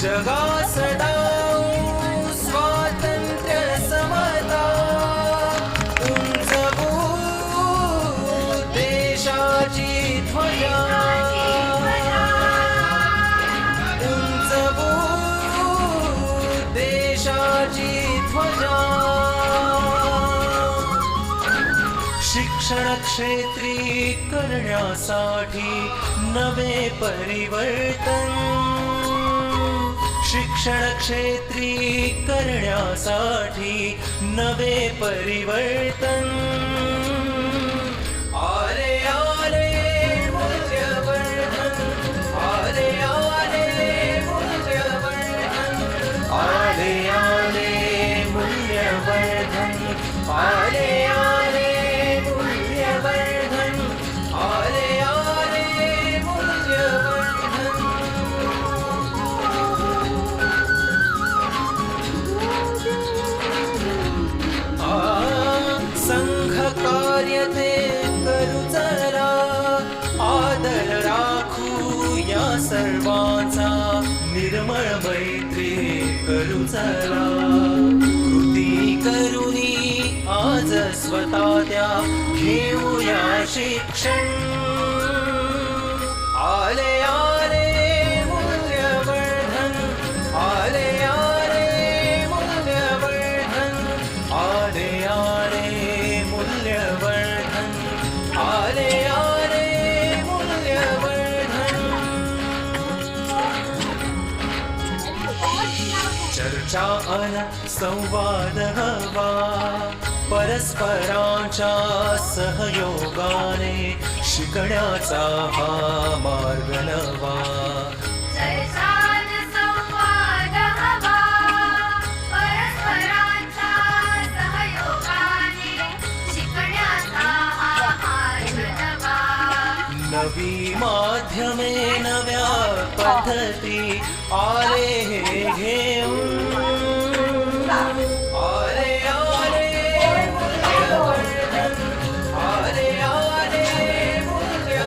जगा सदा स्वातंत्र्य समता. उंजवू देशाची ध्वजा. उंजवू देशाची ध्वजा. शिक्षणक्षेत्री करण्यासाठी नवे परिवर्तन. शिक्षण क्षेत्री करण्यासाठी नवे परिवर्तन कार्य ते करू चला आदर राखू या सर्वांचा. निर्मळ मैत्री करू चला कृती करुनी आज स्वतः द्या. घेऊया शिक्षण. आले चर्चा अन संवाद हवा. परस्परांच्या सहयोगाने शिकण्याचा हा मार्ग नवा. नवा माध्यमे नव्या पद्धती आले हे घेऊन